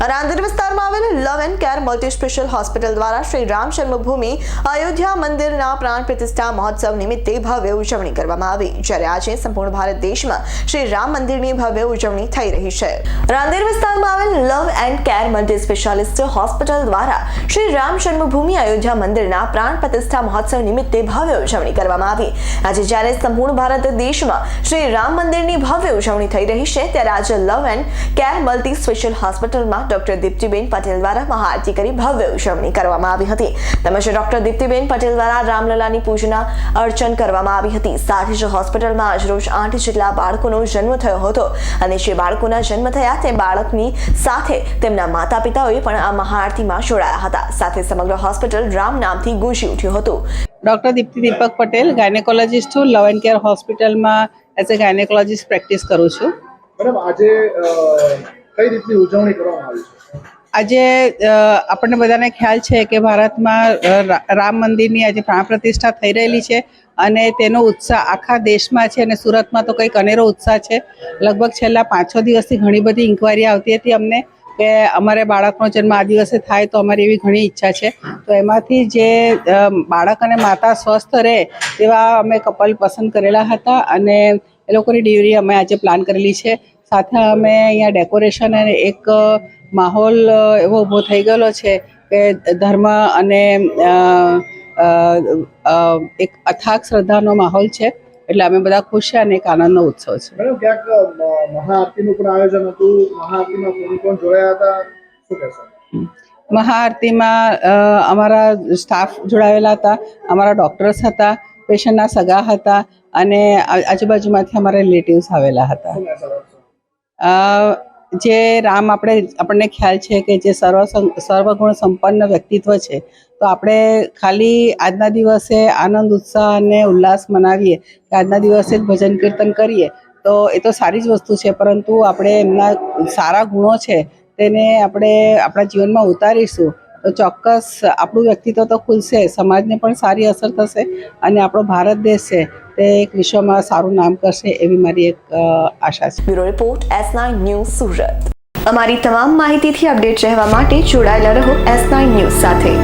રાંદેર વિસ્તારમાં આવેલ love and care multi special hospital દ્વારા શ્રી રામ જન્મભૂમિ અયોધ્યા મંદિરના પ્રાણ પ્રતિષ્ઠા મહોત્સવ નિમિત્તે ભવ્ય ઉજવણી કરવામાં આવી, જ્યારે આજે સંપૂર્ણ ભારત દેશમાં શ્રી રામ મંદિરની ભવ્ય ઉજવણી થઈ રહી છે. રાંદેર વિસ્તારમાં આવેલ love and care multi specialist hospital દ્વારા શ્રી રામ જન્મભૂમિ અયોધ્યા મંદિરના પ્રાણ પ્રતિષ્ઠા મહોત્સવ નિમિત્તે ભવ્ય ઉજવણી કરવામાં આવી. આજે જ્યારે સંપૂર્ણ ભારત દેશમાં શ્રી રામ મંદિરની ભવ્ય ઉજવણી થઈ રહી છે, ત્યારે આજે love and care multi special હોસ્પિટલમાં ડોક્ટર દીપ્તિબેન પટેલ દ્વારા મહાઆરતી કરી ભવ્ય ઉજવણી કરવામાં આવી હતી. તેમજ ડોક્ટર દીપ્તિબેન પટેલ દ્વારા રામલલાની પૂજના અર્ચન કરવામાં આવી હતી. સાથે જ હોસ્પિટલમાં આજરોજ આઠ જેટલા બાળકોનો જન્મ થયો હતો અને જે બાળકોના જન્મ થયા તે બાળકની સાથે તેમના માતા પિતાઓએ પણ આ મહાઆરતીમાં જોડાયા હતા. સાથે સમગ્ર હોસ્પિટલ રામ નામથી ગુંજી ઉઠ્યું હતું. ડૉક્ટર દીપ્તિ દીપક પટેલ ગાયનેકોલોજીસ્ટ છું. લવ એન્ડ કેર હોસ્પિટલમાં એઝ એ ગાયનેકોલોજીસ્ટ પ્રેક્ટિસ કરું છું. મેડમ આજે કઈ રીતની ઉજવણી કરવામાં આવી છે? આજે આપણને બધાને ખ્યાલ છે કે ભારતમાં રામ મંદિરની આજે પ્રાણ પ્રતિષ્ઠા થઈ રહેલી છે અને તેનો ઉત્સાહ આખા દેશમાં છે અને સુરતમાં તો કંઈક અનેરો ઉત્સાહ છે. લગભગ છેલ્લા પાંચ છ દિવસથી ઘણી બધી ઇન્કવાયરી આવતી હતી અમને કે અમારે બાળકનો જન્મ આ દિવસે થાય તો અમારી એવી ઘણી ઈચ્છા છે. તો એમાંથી જે બાળક અને માતા સ્વસ્થ રહે તેવા અમે કપલ પસંદ કરેલા હતા અને એ લોકોની ડિલિવરી અમે આજે પ્લાન કરેલી છે. સાથે અમે અહીંયા ડેકોરેશન અને એક માહોલ એવો ઊભો થઈ ગયેલો છે કે ધર્મ અને એક અથાગ શ્રદ્ધાનો માહોલ છે. એટલે અમે બધા ખુશ છે અને એક આનંદનો ઉત્સવ છે. ક્યાંક મહાઆરતીનું પણ આયોજન હતું? મહાઆરતીમાં કોણ કોણ જોડાયા હતા? શું કહેશો? મહાઆરતીમાં અમારા સ્ટાફ જોડાયેલા હતા અમારા ડૉક્ટર્સ હતા પેશન્ટના સગા હતા અને આજુબાજુમાંથી અમારા રિલેટિવ્સ આવેલા હતા. જે રામ આપણે, આપણને ખ્યાલ છે કે જે સર્વ સર્વગુણ સંપન્ન વ્યક્તિત્વ છે, તો આપણે ખાલી આજના દિવસે આનંદ, ઉત્સાહ અને ઉલ્લાસ મનાવીએ કે આજના દિવસે જ ભજન કીર્તન કરીએ, તો એ તો સારી જ વસ્તુ છે, પરંતુ આપણે એમના સારા ગુણો છે, તેને આપણે આપણા જીવનમાં ઉતારીશું, તો ચોક્કસ આપણું વ્યક્તિત્વ તો ખુલશે, સમાજને પણ સારી અસર થશે અને આપણો ભારત દેશ છે તે એક વિશ્વમાં સારું નામ કરશે એવી મારી એક આશા છે. Bureau report S nine news Surat. અમારી તમામ માહિતીથી અપડેટ રહેવા માટે જોડાયેલા રહો એસ નાઇન ન્યૂઝ સાથે.